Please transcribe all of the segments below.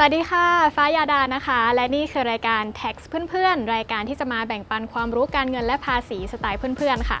สวัสดีค่ะ ฟ้ายาดานะคะ และนี่คือรายการ Tax เพื่อนๆ รายการที่จะมาแบ่งปันความรู้การเงินและภาษีสไตล์เพื่อนๆ ค่ะ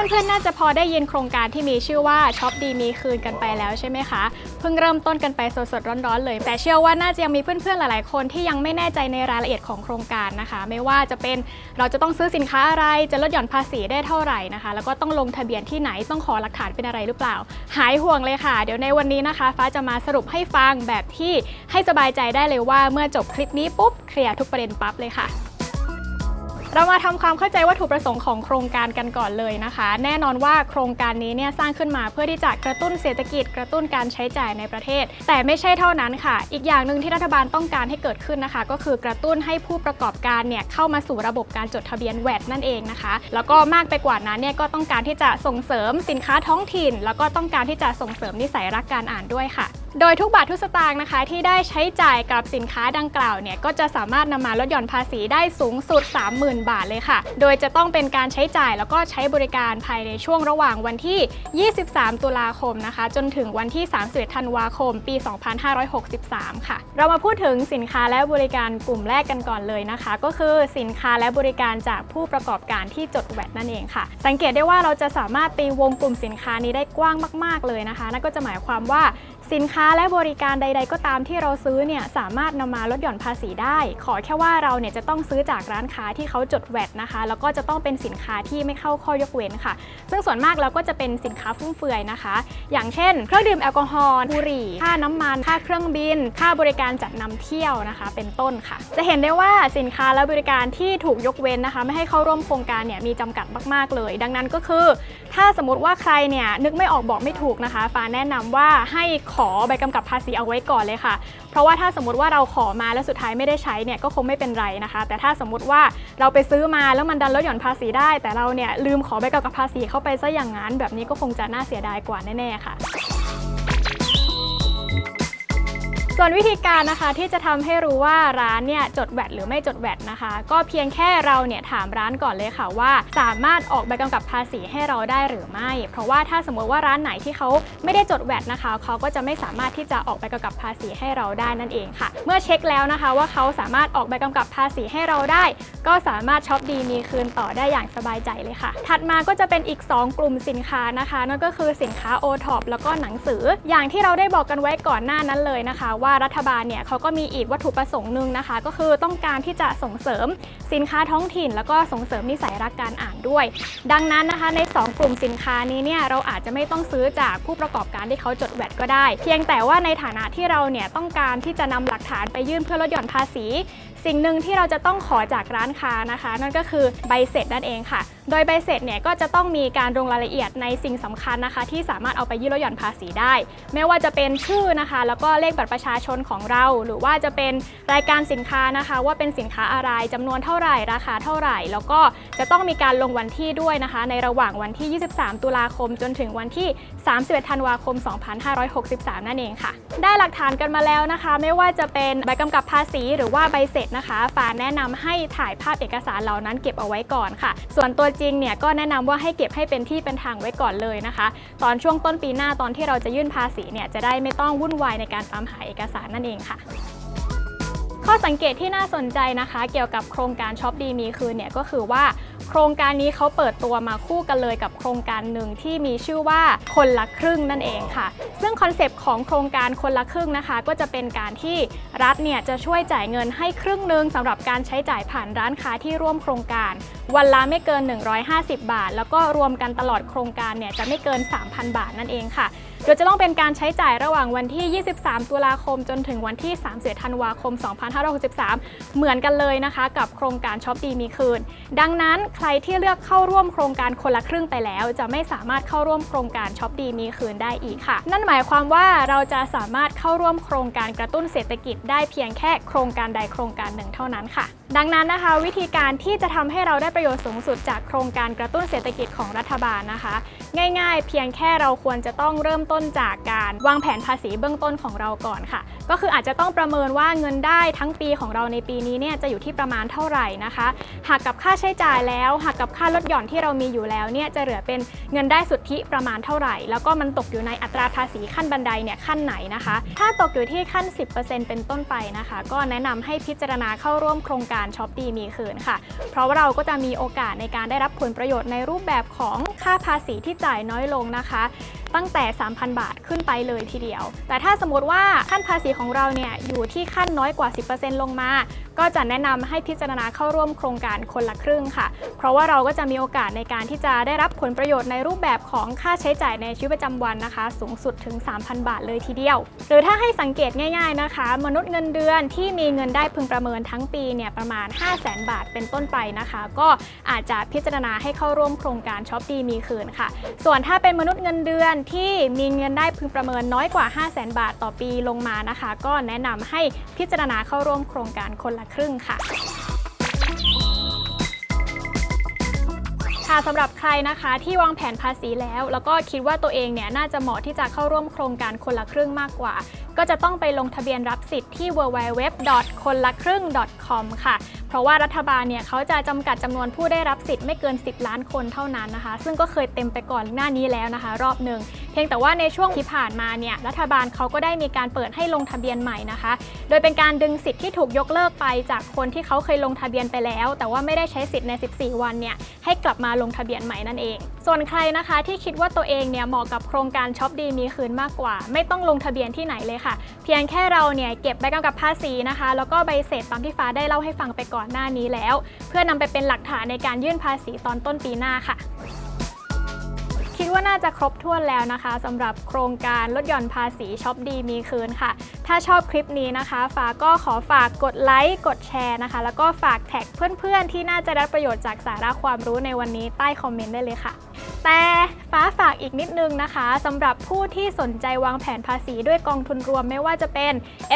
เพื่อนๆ น่าจะพอได้ยินโครงการที่มีชื่อว่าช็อปดีมีคืนกันไปแล้วใช่ไหมคะ เพิ่งเริ่มต้นกันไปสดๆ ร้อนๆ เลย แต่เชื่อว่าน่าจะยังมีเพื่อนๆ หลายๆ คนที่ยังไม่แน่ใจในรายละเอียดของโครงการนะคะ ไม่ว่าจะเป็นเราจะต้องซื้อสินค้าอะไร จะลดหย่อนภาษีได้เท่าไหร่นะคะ แล้วก็ต้องลงทะเบียนที่ไหน ต้องขอหลักฐานเป็นอะไรหรือเปล่า หายห่วงเลยค่ะ เดี๋ยวในวันนี้นะคะ ฟ้าจะมาสรุปให้ฟังแบบที่ให้สบายใจได้เลยว่าเมื่อจบคลิปนี้ปุ๊บเคลียร์ทุกประเด็นปั๊บเลยค่ะ เรามาทำความเข้าใจวัตถุประสงค์ของโครงการกันก่อนเลยนะคะ แน่นอนว่าโครงการนี้เนี่ยสร้างขึ้นมาเพื่อที่จะกระตุ้นเศรษฐกิจกระตุ้นการใช้จ่ายในประเทศ แต่ไม่ใช่เท่านั้นค่ะ อีกอย่างหนึ่งที่รัฐบาลต้องการให้เกิดขึ้นนะคะ ก็คือกระตุ้นให้ผู้ประกอบการเนี่ยเข้ามาสู่ระบบการจดทะเบียนแวดนั่นเองนะคะ แล้วก็มากไปกว่านั้นเนี่ยก็ต้องการที่จะส่งเสริมสินค้าท้องถิ่น แล้วก็ต้องการที่จะส่งเสริมนิสัยรักการอ่านด้วยค่ะ โดยทุกบาททุกสตางค์นะคะ ที่ได้ใช้จ่ายกับสินค้าดังกล่าวเนี่ยก็จะสามารถนำมาลดหย่อนภาษีได้สูงสุด 30,000 บาทเลยค่ะ โดยจะต้องเป็นการใช้จ่ายแล้วก็ใช้บริการภายในช่วงระหว่างวันที่ 23 ตุลาคมนะคะ จนถึงวันที่ 31 ธันวาคม ปี 2563 ค่ะ เรามาพูดถึงสินค้าและบริการกลุ่มแรกกันก่อนเลยนะคะ ก็คือสินค้าและบริการจากผู้ประกอบการที่จดแวดนั่นเองค่ะ สังเกตได้ว่าเราจะสามารถตีวงกลุ่มสินค้านี้ได้กว้างมาก ๆเลยนะคะนั่นก็จะหมายความว่าสินค้าและบริการใด ๆ ก็ตามที่เราซื้อเนี่ยสามารถนำมาลดหย่อนภาษีได้ ขอแค่ว่าเราเนี่ยจะต้องซื้อจากร้านค้าที่เขาจดแวดนะคะ แล้วก็จะต้องเป็นสินค้าที่ไม่เข้าข้อยกเว้นค่ะ ซึ่งส่วนมากเราก็จะเป็นสินค้าฟุ่มเฟือยนะคะ อย่างเช่น เครื่องดื่มแอลกอฮอล์บุหรี่ ค่าน้ำมัน ค่าเครื่องบิน ค่าบริการจัดนำเที่ยวนะคะ เป็นต้นค่ะ จะเห็นได้ว่าสินค้าและบริการที่ถูกยกเว้นนะคะ ไม่ให้เข้าร่วมโครงการเนี่ยมีจำกัดมาก ๆ เลย ดังนั้นก็คือถ้าสมมติว่าใครเนี่ยนึกไม่ออกบอกไม่ถูกนะคะฟ้าแนะนำว่าให้ขอใบกำกับภาษีเอาไว้ก่อนเลยค่ะ เพราะว่าถ้าสมมติว่าเราขอมาแล้วสุดท้ายไม่ได้ใช้เนี่ยก็คงไม่เป็นไรนะคะ แต่ถ้าสมมติว่าเราไปซื้อมาแล้วมันดันลดหย่อนภาษีได้ แต่เราเนี่ยลืมขอใบกำกับภาษีเข้าไปซะอย่างนั้น แบบนี้ก็คงจะน่าเสียดายกว่าแน่ๆค่ะ ส่วนวิธีการนะคะที่จะทำให้รู้ว่าร้านเนี่ยจดแวดหรือไม่จดแวดนะคะ ก็เพียงแค่เราเนี่ยถามร้านก่อนเลยค่ะว่า สามารถออกใบกำกับภาษีให้เราได้หรือไม่ เพราะว่าถ้าสมมติว่าร้านไหนที่เขาไม่ได้จดแวดนะคะ เขาก็จะไม่สามารถที่จะออกใบกำกับภาษีให้เราได้นั่นเองค่ะ เมื่อเช็คแล้วนะคะว่าเขาสามารถออกใบกำกับภาษีให้เราได้ ก็สามารถช็อปดีมีคืนต่อได้อย่างสบายใจเลยค่ะ ถัดมาก็จะเป็นอีก 2 กลุ่มสินค้านะคะ นั่นก็คือสินค้า o t o p แล้วก็หนังสือ อย่างที่เราได้บอกกันไว้ก่อนหน้านั้นเลยนะคะว่ารัฐบาลเนี่ยเขาก็มีอีกวัตถุประสงค์หนึ่งนะคะ ก็คือต้องการที่จะส่งเสริมสินค้าท้องถิ่น แล้วก็ส่งเสริมนิสัยรักการอ่านด้วย ดังนั้นนะคะใน 2 กลุ่มสินค้านี้เนี่ยเราอาจจะไม่ต้องซื้อจากผู้ประกอบการที่เขาจดแวดก็ได้ เพียงแต่ว่าในฐานะที่เราเนี่ยต้องการที่จะนำหลักฐานไปยื่นเพื่อลดหย่อนภาษี สิ่งหนึ่งที่เราจะต้องขอจากร้านค้านะคะ นั่นก็คือใบเสร็จนั่นเองค่ะ โดยใบเสร็จเนี่ยก็จะต้องมีการลงรายละเอียดในสิ่งสำคัญนะคะ ที่สามารถเอาไปยื่นลดหย่อนภาษีได้ ไม่ว่าจะเป็นชื่อนะคะ แล้วก็เลขบัตรประชาชนของเรา หรือว่าจะเป็นรายการสินค้านะคะ ว่าเป็นสินค้าอะไรจำนวนเท่าไหร่ราคาเท่าไหร่ แล้วก็จะต้องมีการลงวันที่ด้วยนะคะ ในระหว่างวันที่ 23 ตุลาคม จนถึงวันที่ 31 ธันวาคม 2563 นั่นเองค่ะ ได้หลักฐานกันมาแล้วนะคะ ไม่ว่าจะเป็นใบกำกับภาษีหรือว่าใบเสร็จนะคะฝาแนะนำให้ถ่ายภาพเอกสารเหล่านั้นเก็บเอาไว้ก่อนค่ะ ส่วนตัวริงเนี่ยก็แนะนำว่าให้เก็บให้เป็นที่เป็นทางไว้ก่อนเลยนะคะ ตอนช่วงต้นปีหน้าตอนที่เราจะยื่นภาษีเนี่ยจะได้ไม่ต้องวุ่นวายในการตามหาเอกสารนั่นเองค่ะ ข้อสังเกตที่น่าสนใจนะคะ เกี่ยวกับโครงการช็อปดีมีคืนเนี่ยก็คือว่าโครงการนี้เขาเปิดตัวมาคู่กันเลยกับโครงการหนึ่งที่มีชื่อว่าคนละครึ่งนั่นเองค่ะ ซึ่งคอนเซปต์ของโครงการคนละครึ่งนะคะ ก็จะเป็นการที่รัฐเนี่ยจะช่วยจ่ายเงินให้ครึ่งหนึ่งสำหรับการใช้จ่ายผ่านร้านค้าที่ร่วมโครงการ วันละไม่เกิน 150 บาท แล้วก็รวมกันตลอดโครงการเนี่ยจะไม่เกิน 3,000 บาทนั่นเองค่ะ โดยจะต้องเป็นการใช้จ่ายระหว่างวันที่ 23 ตุลาคม จนถึงวันที่31ธันวาคม 2563 เหมือนกันเลยนะคะ กับโครงการช็อปดีมีคืน ดังนั้นใครที่เลือกเข้าร่วมโครงการคนละครึ่งไปแล้ว จะไม่สามารถเข้าร่วมโครงการช็อปดีมีคืนได้อีกค่ะ นั่นหมายความว่าเราจะสามารถเข้าร่วมโครงการกระตุ้นเศรษฐกิจได้เพียงแค่โครงการใดโครงการหนึ่งเท่านั้นค่ะ ดังนั้นนะคะ วิธีการที่จะทำให้เราได้ประโยชน์สูงสุดจากโครงการกระตุ้นเศรษฐกิจของรัฐบาลนะคะ ง่าย ๆ เพียงแค่เราควรจะต้องเริ่มต้นจากการวางแผนภาษีเบื้องต้นของเราก่อนค่ะ ก็คืออาจจะต้องประเมินว่าเงินได้ทั้งปีของเราในปีนี้เนี่ยจะอยู่ที่ประมาณเท่าไหร่นะคะหากกับค่าใช้จ่ายแล้วหากกับค่าลดหย่อนที่เรามีอยู่แล้วเนี่ยจะเหลือเป็นเงินได้สุทธิประมาณเท่าไหร่ แล้วก็มันตกอยู่ในอัตราภาษีขั้นบันไดเนี่ยขั้นไหนนะคะ ถ้าตกอยู่ที่ขั้น 10%เป็นต้นไปนะคะ ก็แนะนำให้พิจารณาเข้าร่วมโครงการช็อปดีมีคืนค่ะ เพราะว่าเราก็จะมีโอกาสในการได้รับผลประโยชน์ในรูปแบบของค่าภาษีที่จ่ายน้อยลงนะคะ ตั้งแต่ 3,000 บาทขึ้นไปเลยทีเดียว แต่ถ้าสมมติว่าขั้นภาษีของเราเนี่ยอยู่ที่ขั้นน้อยกว่า 10%ลงมา ก็จะแนะนำให้พิจารณาเข้าร่วมโครงการคนละครึ่งค่ะ เพราะว่าเราก็จะมีโอกาสในการที่จะได้รับผลประโยชน์ในรูปแบบของค่าใช้จ่ายในชีวิตประจำวันนะคะ สูงสุดถึง 3,000 บาทเลยทีเดียว หรือถ้าให้สังเกตง่ายๆนะคะ มนุษย์เงินเดือนที่มีเงินได้พึงประเมินทั้งปีเนี่ยประมาณ 5 0 0 0 0 0บาทเป็นต้นไปนะคะ ก็อาจจะพิจารณาให้เข้าร่วมโครงการช็อปดีมีคืนค่ะ ส่วนถ้าเป็นมนุษย์เงินเดือนที่มีเงินได้พึงประเมินน้อยกว่า 5 0 0 0 0 0 บาทต่อปีลงมานะคะ ก็แนะนำให้พิจารณาเข้าร่วมโครงการคนละครึ่งค่ะค่ะสำหรับใครนะคะที่วางแผนภาษีแล้ว แล้วก็คิดว่าตัวเองเนี่ยน่าจะเหมาะที่จะเข้าร่วมโครงการคนละครึ่งมากกว่า ก็จะต้องไปลงทะเบียนรับสิทธิ์ที่ www. คนละครึ่ง .com ค่ะ เพราะว่ารัฐบาลเนี่ยเขาจะจำกัดจำนวนผู้ได้รับสิทธิ์ไม่เกิน 10 ล้านคนเท่านั้นนะคะ ซึ่งก็เคยเต็มไปก่อนหน้านี้แล้วนะคะ รอบหนึ่งเพียงแต่ว่าในช่วงที่ผ่านมาเนี่ยรัฐบาลเขาก็ได้มีการเปิดให้ลงทะเบียนใหม่นะคะ โดยเป็นการดึงสิทธิ์ที่ถูกยกเลิกไปจากคนที่เขาเคยลงทะเบียนไปแล้ว แต่ว่าไม่ได้ใช้สิทธิ์ใน 14 วันเนี่ยให้กลับมาลงทะเบียนใหม่นั่นเอง ส่วนใครนะคะที่คิดว่าตัวเองเนี่ยเหมาะกับโครงการช็อปดีมีคืนมากกว่า ไม่ต้องลงทะเบียนที่ไหนเลยค่ะ เพียงแค่เราเนี่ยเก็บใบกำกับภาษีนะคะ แล้วก็ใบเสร็จตามที่ฟ้าได้เล่าให้ฟังไปก่อนหน้านี้แล้ว เพื่อนำไปเป็นหลักฐานในการยื่นภาษีตอนต้นปีหน้าค่ะ ว่าน่าจะครบถ้วนแล้วนะคะสำหรับโครงการลดหย่อนภาษีช็อปดีมีคืนค่ะ ถ้าชอบคลิปนี้นะคะฟ้าก็ขอฝากกดไลค์กดแชร์นะคะ แล้วก็ฝากแท็กเพื่อนๆ ที่น่าจะได้ประโยชน์จากสาระความรู้ในวันนี้ใต้คอมเมนต์ได้เลยค่ะ แต่ฟ้าฝากอีกนิดนึงนะคะสำหรับผู้ที่สนใจวางแผนภาษีด้วยกองทุนรวมไม่ว่าจะเป็น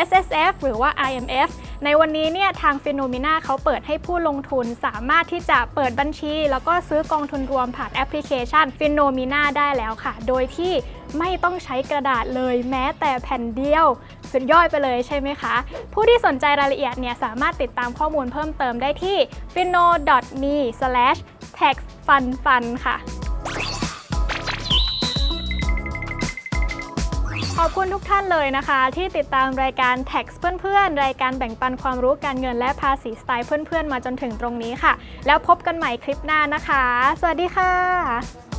S S F หรือว่า I M F ในวันนี้เนี่ยทางฟิโนมิน่าเขาเปิดให้ผู้ลงทุนสามารถที่จะเปิดบัญชี แล้วก็ซื้อกองทุนรวมผ่านแอปพลิเคชันฟิโนมิน่าได้แล้วค่ะ โดยที่ไม่ต้องใช้กระดาษเลยแม้แต่แผ่นเดียว สุดยอดไปเลยใช่ไหมคะ ผู้ที่สนใจรายละเอียดเนี่ยสามารถติดตามข้อมูลเพิ่มเติมได้ที่ fino.me/taxfunfun ค่ะ ขอบคุณทุกท่านเลยนะคะ ที่ติดตามรายการ Tax เพื่อนๆ รายการแบ่งปันความรู้การเงินและภาษีสไตล์เพื่อนๆ มาจนถึงตรงนี้ค่ะ แล้วพบกันใหม่คลิปหน้านะคะ สวัสดีค่ะ